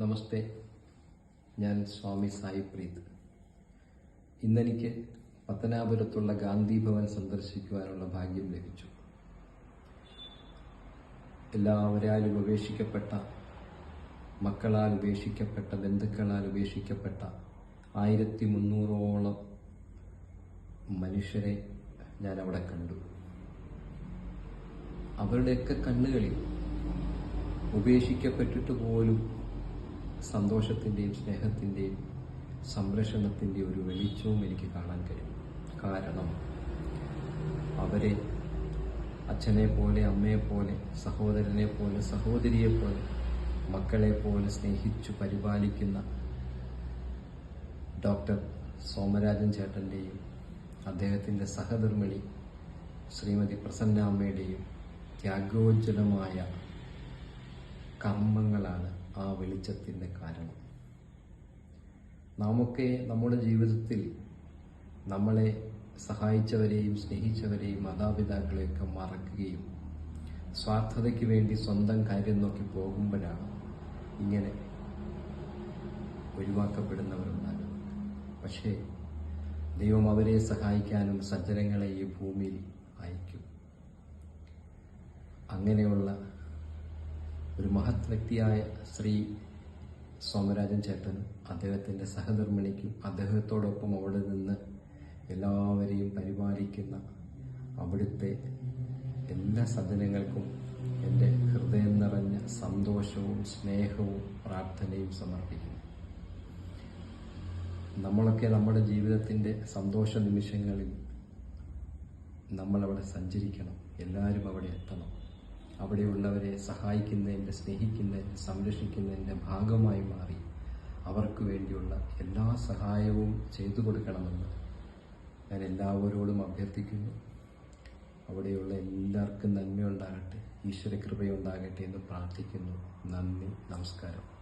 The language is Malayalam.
നമസ്തേ ഞാൻ സ്വാമി സായി പ്രീത്. ഇന്നെനിക്ക് പത്തനാപുരത്തുള്ള ഗാന്ധി ഭവൻ സന്ദർശിക്കുവാനുള്ള ഭാഗ്യം ലഭിച്ചു. എല്ലാവരാൽ ഉപേക്ഷിക്കപ്പെട്ട മക്കളാൽ ഉപേക്ഷിക്കപ്പെട്ട ബന്ധുക്കളാൽ ഉപേക്ഷിക്കപ്പെട്ട ആയിരത്തി മുന്നൂറോളം മനുഷ്യരെ ഞാൻ അവിടെ കണ്ടു. അവരുടെയൊക്കെ കണ്ണുകളിൽ ഉപേക്ഷിക്കപ്പെട്ടിട്ട് പോലും സന്തോഷത്തിന്റെയും സ്നേഹത്തിന്റെയും സംരക്ഷണത്തിന്റെ ഒരു വെളിച്ചവും എനിക്ക് കാണാൻ കഴിയും. കാരണം അവരെ അച്ഛനെ പോലെ അമ്മയെ പോലെ സഹോദരനെ പോലെ സഹോദരിയെ പോലെ മക്കളെ പോലെ സ്നേഹിച്ചു പരിപാലിക്കുന്ന ഡോക്ടർ സോമരാജൻ ചേട്ടന്റെയും അദ്ദേഹത്തിന്റെ സഹധർമ്മിണി ശ്രീമതി പ്രസന്നാമ്മയുടെയും ത്യാഗോജ്വലമായ കർമ്മങ്ങളാണ് ആ വെളിച്ചത്തിന്റെ കാരണം. നാമൊക്കെ നമ്മുടെ ജീവിതത്തിൽ നമ്മളെ സഹായിച്ചവരെയും സ്നേഹിച്ചവരെയും മാതാപിതാക്കളെയൊക്കെ മറക്കുകയും സ്വാർത്ഥതയ്ക്ക് വേണ്ടി സ്വന്തം കാര്യം നോക്കി പോകുമ്പോഴാണ് ഇങ്ങനെ ഒഴിവാക്കപ്പെടുന്നവരുണ്ടാകുന്നത്. പക്ഷേ ദൈവം അവരെ സഹായിക്കാനും സജ്ജനങ്ങളെ ഈ ഭൂമിയിൽ അയക്കും. അങ്ങനെയുള്ള ഒരു മഹത് വ്യക്തിയായ ശ്രീ സോമരാജൻ ചേട്ടനും അദ്ദേഹത്തിന്റെ സഹധർമ്മിണിക്കും അദ്ദേഹത്തോടൊപ്പം അവിടെ നിന്ന് എല്ലാവരെയും പരിപാലിക്കുന്ന അവിടുത്തെ എല്ലാ സദനങ്ങൾക്കും എന്റെ ഹൃദയം നിറഞ്ഞ സന്തോഷവും സ്നേഹവും പ്രാർത്ഥനയും സമർപ്പിക്കുന്നു. നമ്മളൊക്കെ നമ്മുടെ ജീവിതത്തിന്റെ സന്തോഷ നിമിഷങ്ങളിൽ നമ്മളവിടെ സഞ്ചരിക്കണം. എല്ലാവരും അവിടെ എത്തണം. അവിടെയുള്ളവരെ സഹായിക്കുന്നതിന്റെ സ്നേഹിക്കുന്നതിന്റെ സംരക്ഷിക്കുന്നതിന്റെ ഭാഗമായി മാറി. അവർക്ക് വേണ്ടിയുള്ള എല്ലാ സഹായവും ചെയ്തു കൊടുക്കണമെന്ന് ഞാൻ എല്ലാവരോടും അഭ്യർത്ഥിക്കുന്നു. അവിടെയുള്ള എല്ലാവർക്കും നന്മയുണ്ടാകട്ടെ ഈശ്വര കൃപയുണ്ടാകട്ടെ എന്ന് പ്രാർത്ഥിക്കുന്നു. നന്ദി നമസ്കാരം.